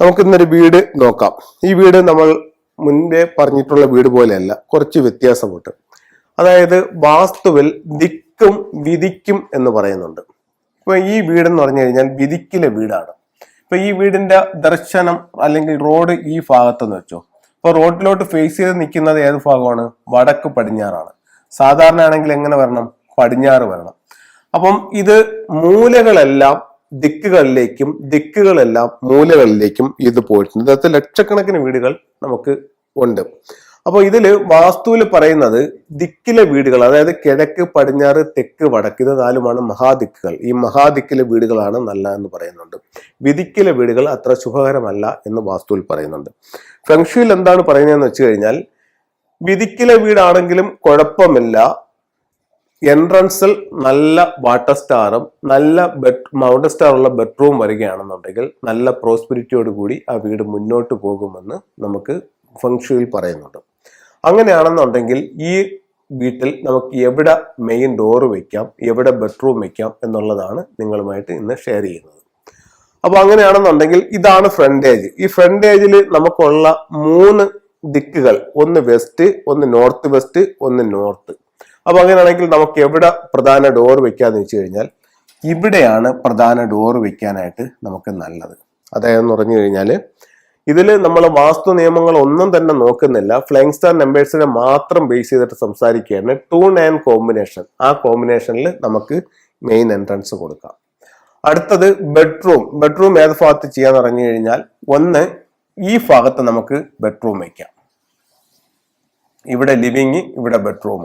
നമുക്ക് ഇന്നൊരു വീട് നോക്കാം. ഈ വീട് നമ്മൾ മുൻപേ പറഞ്ഞിട്ടുള്ള വീട് പോലെയല്ല കുറച്ച് വ്യത്യാസമുണ്ട്. അതായത് വാസ്തുവിൽ ദിക്കും വിധിക്കും എന്ന് പറയുന്നുണ്ട്. ഇപ്പൊ ഈ വീടെന്ന് പറഞ്ഞു കഴിഞ്ഞാൽ വിധിക്കിലെ വീടാണ്. ഇപ്പൊ ഈ വീടിന്റെ ദർശനം അല്ലെങ്കിൽ റോഡ് ഈ ഭാഗത്തെന്ന് വെച്ചോ. ഇപ്പൊ റോഡിലോട്ട് ഫേസ് ചെയ്ത് നിൽക്കുന്നത് ഏത് ഭാഗമാണ്? വടക്ക് പടിഞ്ഞാറാണ്. സാധാരണ ആണെങ്കിൽ എങ്ങനെ വരണം? പടിഞ്ഞാറ് വരണം. അപ്പം ഇത് മൂലകളെല്ലാം ദിക്കുകളിലേക്കും ദിക്കുകളെല്ലാം മൂലകളിലേക്കും ഇത് പോയിട്ടുണ്ട്. അതായത് ലക്ഷക്കണക്കിന് വീടുകൾ നമുക്ക് ഉണ്ട്. അപ്പോൾ ഇതിൽ വാസ്തുവിൽ പറയുന്നത് ദിക്കിലെ വീടുകൾ അതായത് കിഴക്ക് പടിഞ്ഞാറ് തെക്ക് വടക്ക് ഇത് നാലുമാണ് മഹാദിക്കുകൾ. ഈ മഹാദിക്കിലെ വീടുകളാണ് നല്ല എന്ന് പറയുന്നുണ്ട്. വിധിക്കിലെ വീടുകൾ അത്ര ശുഭകരമല്ല എന്ന് വാസ്തുവിൽ പറയുന്നുണ്ട്. ഫെങ്ഷുയിൽ എന്താണ് പറയുന്നതെന്ന് വെച്ച് കഴിഞ്ഞാൽ വിധിക്കിലെ വീടാണെങ്കിലും കുഴപ്പമില്ല. എൻട്രൻസിൽ നല്ല വാട്ടർ സ്റ്റാറും നല്ല ബെഡ് മൗണ്ട് സ്റ്റാർ ഉള്ള ബെഡ്റൂം വരികയാണെന്നുണ്ടെങ്കിൽ നല്ല പ്രോസ്പിരിറ്റിയോട് കൂടി ആ വീട് മുന്നോട്ട് പോകുമെന്ന് നമുക്ക് ഫംഗ്ഷയിൽ പറയുന്നുണ്ട്. അങ്ങനെയാണെന്നുണ്ടെങ്കിൽ ഈ വീട്ടിൽ നമുക്ക് എവിടെ മെയിൻ ഡോറ് വയ്ക്കാം എവിടെ ബെഡ്റൂം വയ്ക്കാം എന്നുള്ളതാണ് നിങ്ങളുമായിട്ട് ഇന്ന് ഷെയർ ചെയ്യുന്നത്. അപ്പൊ അങ്ങനെയാണെന്നുണ്ടെങ്കിൽ ഇതാണ് ഫ്രണ്ടേജ് ഈ ഫ്രണ്ടേജിൽ നമുക്കുള്ള മൂന്ന് ദിക്കുകൾ ഒന്ന് വെസ്റ്റ് ഒന്ന് നോർത്ത് വെസ്റ്റ് ഒന്ന് നോർത്ത് അപ്പൊ അങ്ങനെയാണെങ്കിൽ നമുക്ക് എവിടെ പ്രധാന ഡോർ വെക്കാന്ന് വെച്ച് കഴിഞ്ഞാൽ ഇവിടെയാണ് പ്രധാന ഡോർ വെക്കാനായിട്ട് നമുക്ക് നല്ലത്. അതായത് പറഞ്ഞു കഴിഞ്ഞാൽ ഇതിൽ നമ്മൾ വാസ്തു നിയമങ്ങൾ ഒന്നും തന്നെ നോക്കുന്നില്ല. ഫ്ലൈങ് സ്റ്റാർ നമ്പേഴ്സിനെ മാത്രം ബേസ് ചെയ്തിട്ട് സംസാരിക്കുകയാണ്. ടു നയൻ കോമ്പിനേഷൻ ആ കോമ്പിനേഷനിൽ നമുക്ക് മെയിൻ എൻട്രൻസ് കൊടുക്കാം. അടുത്തത് ബെഡ്റൂം ബെഡ്റൂം ഏത് ഭാഗത്ത് ചെയ്യാന്ന് പറഞ്ഞു കഴിഞ്ഞാൽ ഒന്ന് ഈ ഭാഗത്ത് നമുക്ക് ബെഡ്റൂം വയ്ക്കാം ഇവിടെ ലിവിങ് ഇവിടെ ബെഡ്റൂം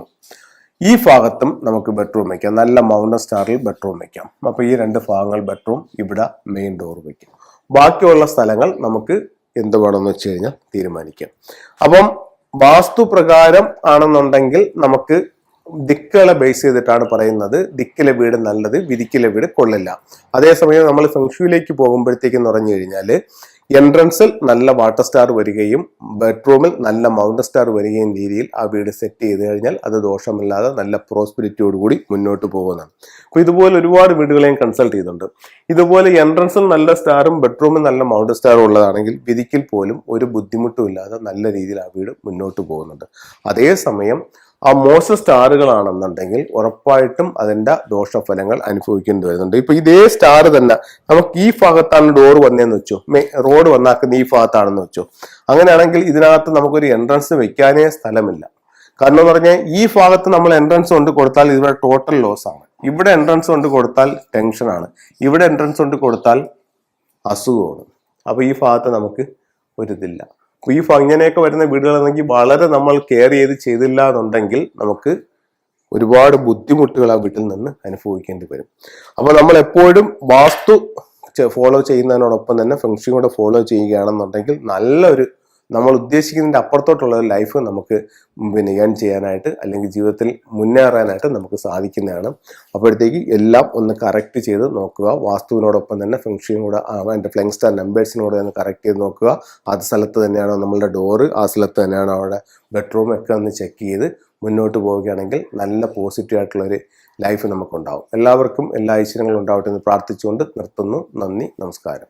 ഈ ഭാഗത്തും നമുക്ക് ബെഡ്റൂം വയ്ക്കാം നല്ല മൗണ്ടൻ സ്റ്റാറിൽ ബെഡ്റൂം വയ്ക്കാം അപ്പൊ ഈ രണ്ട് ഭാഗങ്ങൾ ബെഡ്റൂം ഇവിടെ മെയിൻ ഡോർ വയ്ക്കാം ബാക്കിയുള്ള സ്ഥലങ്ങൾ നമുക്ക് എന്ത് വേണമെന്ന് വെച്ച് കഴിഞ്ഞാൽ തീരുമാനിക്കാം. അപ്പം വാസ്തു പ്രകാരം ആണെന്നുണ്ടെങ്കിൽ നമുക്ക് ദിക്കുകളെ ബേസ് ചെയ്തിട്ടാണ് പറയുന്നത്. ദിക്കിലെ വീട് നല്ലത് വിധിക്കിലെ വീട് കൊള്ളില്ല. അതേസമയം നമ്മൾ ഫെങ്ഷുയിലേക്ക് പോകുമ്പോഴത്തേക്ക് എന്ന് പറഞ്ഞു കഴിഞ്ഞാൽ എൻട്രൻസിൽ നല്ല വാട്ടർ സ്റ്റാർ വരികയും ബെഡ്റൂമിൽ നല്ല മൗണ്ട് സ്റ്റാർ വരികയും രീതിയിൽ ആ വീട് സെറ്റ് ചെയ്ത് കഴിഞ്ഞാൽ അത് ദോഷമില്ലാതെ നല്ല പ്രോസ്പിരിറ്റിയോട് കൂടി മുന്നോട്ട് പോകുന്നതാണ്. അപ്പോൾ ഇതുപോലെ ഒരുപാട് വീടുകളെയും കൺസൾട്ട് ചെയ്തിട്ടുണ്ട്. ഇതുപോലെ എൻട്രൻസിൽ നല്ല സ്റ്റാറും ബെഡ്റൂമിൽ നല്ല മൗണ്ട് സ്റ്റാറും ഉള്ളതാണെങ്കിൽ വിധിക്കിൽ പോലും ഒരു ബുദ്ധിമുട്ടും ഇല്ലാതെ നല്ല രീതിയിൽ ആ വീട് മുന്നോട്ട് പോകുന്നുണ്ട്. അതേസമയം ആ മോശ സ്റ്റാറുകളാണെന്നുണ്ടെങ്കിൽ ഉറപ്പായിട്ടും അതിന്റെ ദോഷഫലങ്ങൾ അനുഭവിക്കേണ്ടി വരുന്നുണ്ട്. ഇപ്പൊ ഇതേ സ്റ്റാർ തന്നെ നമുക്ക് ഈ ഭാഗത്താണ് ഡോർ വന്നതെന്ന് വെച്ചു റോഡ് വന്നാക്കുന്ന ഈ ഭാഗത്താണെന്ന് വെച്ചു. അങ്ങനെയാണെങ്കിൽ ഇതിനകത്ത് നമുക്കൊരു എൻട്രൻസ് വെക്കാനേ സ്ഥലമില്ല. കാരണം എന്ന് പറഞ്ഞാൽ ഈ ഭാഗത്ത് നമ്മൾ എൻട്രൻസ് കൊണ്ട് കൊടുത്താൽ ഇവിടെ ടോട്ടൽ ലോസ് ആണ്. ഇവിടെ എൻട്രൻസ് കൊണ്ട് കൊടുത്താൽ ടെൻഷനാണ് ഇവിടെ എൻട്രൻസ് കൊണ്ട് കൊടുത്താൽ അസുഖമാണ്. അപ്പൊ ഈ ഭാഗത്ത് നമുക്ക് ഒരിതില്ല ഈ ഭ- വരുന്ന വീടുകളാണെങ്കിൽ വളരെ നമ്മൾ കെയർ ചെയ്ത് ചെയ്തില്ല എന്നുണ്ടെങ്കിൽ നമുക്ക് ഒരുപാട് ബുദ്ധിമുട്ടുകൾ ആ വീട്ടിൽ നിന്ന് അനുഭവിക്കേണ്ടി വരും. അപ്പോൾ നമ്മൾ എപ്പോഴും വാസ്തു ഫോളോ ചെയ്യുന്നതിനോടൊപ്പം തന്നെ ഫംഗ്ഷൻ കൂടെ ഫോളോ ചെയ്യുകയാണെന്നുണ്ടെങ്കിൽ നല്ലൊരു നമ്മൾ ഉദ്ദേശിക്കുന്നതിന്റെ അപ്പുറത്തോട്ടുള്ള ഒരു ലൈഫ് നമുക്ക് പിന്നെ ഏൺ ചെയ്യാനായിട്ട് അല്ലെങ്കിൽ ജീവിതത്തിൽ മുന്നേറാനായിട്ട് നമുക്ക് സാധിക്കുന്നതാണ്. അപ്പോഴത്തേക്ക് എല്ലാം ഒന്ന് കറക്റ്റ് ചെയ്ത് നോക്കുക. വാസ്തുവിനോടൊപ്പം തന്നെ ഫംഗ്ഷനും കൂടെ അതിന്റെ ഫ്ലെങ് സ്റ്റാർ നമ്പേഴ്സിനോട് ഒന്ന് കറക്റ്റ് ചെയ്ത് നോക്കുക. അത് സ്ഥലത്ത് തന്നെയാണോ നമ്മളുടെ ഡോറ് ആ സ്ഥലത്ത് തന്നെയാണോ അവിടെ ബെഡ്റൂം ഒക്കെ ഒന്ന് ചെക്ക് ചെയ്ത് മുന്നോട്ട് പോവുകയാണെങ്കിൽ നല്ല പോസിറ്റീവ് ആയിട്ടുള്ളൊരു ലൈഫ് നമുക്കുണ്ടാവും. എല്ലാവർക്കും എല്ലാ ഐശ്വര്യങ്ങളും ഉണ്ടാവട്ടെ എന്ന് പ്രാർത്ഥിച്ചുകൊണ്ട് നിർത്തുന്നു. നന്ദി നമസ്കാരം.